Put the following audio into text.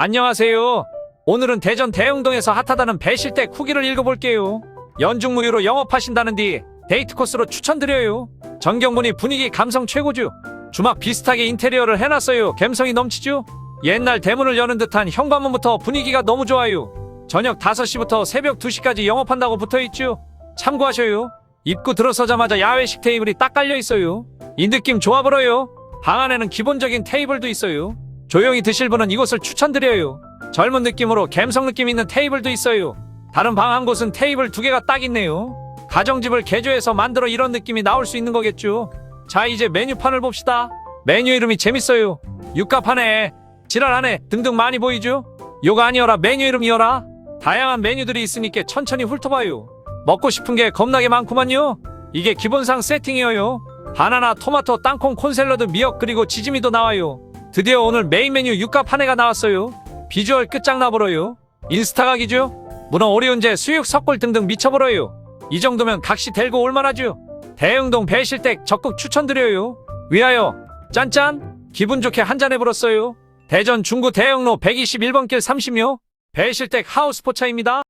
안녕하세요. 오늘은 대전 대흥동에서 핫하다는 배실댁 후기를 읽어볼게요. 연중무휴로 영업하신다는디 데이트 코스로 추천드려요. 전경분이 분위기 감성 최고죠. 주막 비슷하게 인테리어를 해놨어요. 감성이 넘치죠. 옛날 대문을 여는 듯한 현관문부터 분위기가 너무 좋아요. 저녁 5시부터 새벽 2시까지 영업한다고 붙어있죠. 참고하셔요. 입구 들어서자마자 야외식 테이블이 딱 깔려 있어요. 이 느낌 좋아 보여요. 방 안에는 기본적인 테이블도 있어요. 조용히 드실 분은 이곳을 추천드려요. 젊은 느낌으로 감성 느낌 있는 테이블도 있어요. 다른 방 한 곳은 테이블 두 개가 딱 있네요. 가정집을 개조해서 만들어 이런 느낌이 나올 수 있는 거겠죠. 자, 이제 메뉴판을 봅시다. 메뉴 이름이 재밌어요. 육갑하네, 지랄하네 등등 많이 보이죠? 요거 아니어라 메뉴 이름이어라. 다양한 메뉴들이 있으니까 천천히 훑어봐요. 먹고 싶은 게 겁나게 많구만요. 이게 기본상 세팅이에요. 바나나, 토마토, 땅콩, 콘샐러드, 미역 그리고 지짐이도 나와요. 드디어 오늘 메인 메뉴 한 해가 나왔어요. 비주얼 끝장나버려요. 인스타 각이죠? 문어 오리온제, 수육, 석굴 등등 미쳐버려요. 이 정도면 각시 들고 올만하죠. 대흥동 배실댁 적극 추천드려요. 위하여 짠짠 기분 좋게 한잔 해버렸어요. 대전 중구 대흥로 121번 길 30요 배실댁 하우스 포차입니다.